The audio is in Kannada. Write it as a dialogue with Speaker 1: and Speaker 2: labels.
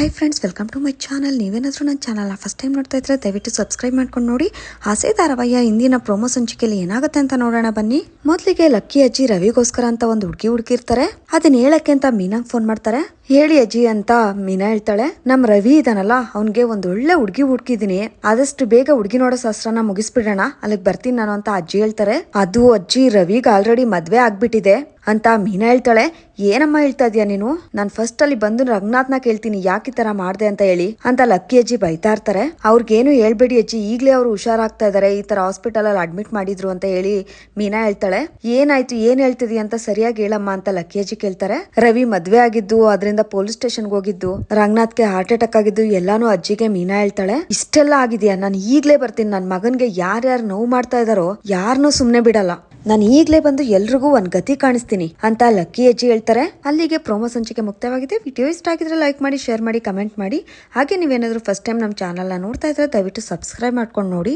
Speaker 1: Hi friends welcome to my channel ನೀವೇನಾದರೂ ನನ್ನ ಚಾನಲ್ ಫಸ್ಟ್ ಟೈಮ್ ನೋಡ್ತಾ ಇದ್ರೆ ದಯವಿಟ್ಟು ಸಬ್ಸ್ಕ್ರೈಬ್ ಮಾಡ್ಕೊಂಡು ನೋಡಿ. ಆಸೆ ಧಾರಾವಾಹಿಯ ಇಂದಿನ ಪ್ರೋಮೋ ಸಂಚಿಕೆಯಲ್ಲಿ ಏನಾಗುತ್ತೆ ಅಂತ ನೋಡೋಣ ಬನ್ನಿ. ಮೊದಲಿಗೆ ಲಕ್ಕಿ ಅಜ್ಜಿ ರವಿಗೋಸ್ಕರ ಅಂತ ಒಂದು ಹುಡುಗಿ ಹುಡುಕಿರ್ತಾರೆ ಅದನ್ನ ಹೇಳಕ್ಕೆ ಅಂತ ಮೀನಾಗ್ ಫೋನ್ ಮಾಡ್ತಾರೆ. ಹೇಳಿ ಅಜ್ಜಿ ಅಂತ ಮೀನಾ ಹೇಳ್ತಾಳೆ. ನಮ್ ರವಿ ಇದಾನಲ್ಲ, ಅವ್ನಿಗೆ ಒಂದ್ ಒಳ್ಳೆ ಹುಡುಗಿ ಹುಡ್ಕಿದೀನಿ. ಆದಷ್ಟು ಬೇಗ ಹುಡುಗಿ ನೋಡೋ ಶಾಸ್ತ್ರನ ಮುಗಿಸ್ಬಿಡೋಣ. ಅಲ್ಲಿಗೆ ಬರ್ತೀನಿ ನಾನು ಅಂತ ಅಜ್ಜಿ ಹೇಳ್ತಾರೆ. ಅದು ಅಜ್ಜಿ ರವಿಗ್ ಆಲ್ರೆಡಿ ಮದ್ವೆ ಆಗ್ಬಿಟ್ಟಿದೆ ಅಂತ ಮೀನಾ ಹೇಳ್ತಾಳೆ. ಏನಮ್ಮ ಹೇಳ್ತಾ ಇದೀಯ ನೀನು? ನಾನು ಫಸ್ಟ್ ಅಲ್ಲಿ ಬಂದು ರಂಗನಾಥ್ನ ಕೇಳ್ತೀನಿ, ಯಾಕೆ ಈ ತರ ಮಾಡ್ದೆ ಅಂತ ಹೇಳಿ ಅಂತ ಲಕ್ಕಿ ಅಜ್ಜಿ ಬೈತಾ ಇರ್ತಾರೆ. ಅವ್ರಿಗೇನು ಹೇಳ್ಬೇಡಿ ಅಜ್ಜಿ, ಈಗಲೇ ಅವ್ರು ಹುಷಾರಾಗ್ತಾ ಇದಾರೆ, ಈ ತರ ಹಾಸ್ಪಿಟಲ್ ಅಲ್ಲಿ ಅಡ್ಮಿಟ್ ಮಾಡಿದ್ರು ಅಂತ ಹೇಳಿ ಮೀನಾ ಹೇಳ್ತಾಳೆ. ಏನಾಯ್ತು, ಏನ್ ಹೇಳ್ತಿದಿ ಅಂತ ಸರಿಯಾಗಿ ಹೇಳಮ್ಮ ಅಂತ ಲಕ್ಕಿ ಅಜ್ಜಿ ಕೇಳ್ತಾರೆ. ರವಿ ಮದ್ವೆ ಆಗಿದ್ದು, ಅದರಿಂದ ಪೊಲೀಸ್ ಸ್ಟೇಷನ್ಗೆ ಹೋಗಿದ್ದು, ರಂಗನಾಥ್ಗೆ ಹಾರ್ಟ್ ಅಟ್ಯಾಕ್ ಆಗಿದ್ದು, ಎಲ್ಲಾನು ಅಜ್ಜಿಗೆ ಮೀನಾ ಹೇಳ್ತಾಳೆ. ಇಷ್ಟೆಲ್ಲ ಆಗಿದೆಯಾ? ನಾನು ಈಗಲೇ ಬರ್ತೀನಿ. ನನ್ನ ಮಗನ್ಗೆ ಯಾರ್ಯಾರು ನೋವು ಮಾಡ್ತಾ ಇದಾರೋ ಯಾರನ್ನೂ ಸುಮ್ಮನೆ ಬಿಡಲ್ಲ. ನಾನು ಈಗಲೇ ಬಂದು ಎಲ್ರಿಗೂ ಒಂದು ಗತಿ ಕಾಣಿಸ್ತೀನಿ ಅಂತ ಲಕ್ಕಿ ಅಜ್ಜಿ ಹೇಳ್ತಾರೆ. ಅಲ್ಲಿಗೆ ಪ್ರೋಮೋ ಸಂಚಿಕೆ ಮುಕ್ತವಾಗಿದೆ. ವಿಡಿಯೋ ಇಷ್ಟ ಆಗಿದ್ರೆ ಲೈಕ್ ಮಾಡಿ, ಶೇರ್ ಮಾಡಿ, ಕಮೆಂಟ್ ಮಾಡಿ. ಹಾಗೆ ನೀವೇನಾದರೂ ಫಸ್ಟ್ ಟೈಮ್ ನಮ್ಮ ಚಾನಲ್ನ ನೋಡ್ತಾ ಇದ್ರೆ ದಯವಿಟ್ಟು ಸಬ್ಸ್ಕ್ರೈಬ್ ಮಾಡ್ಕೊಂಡು ನೋಡಿ.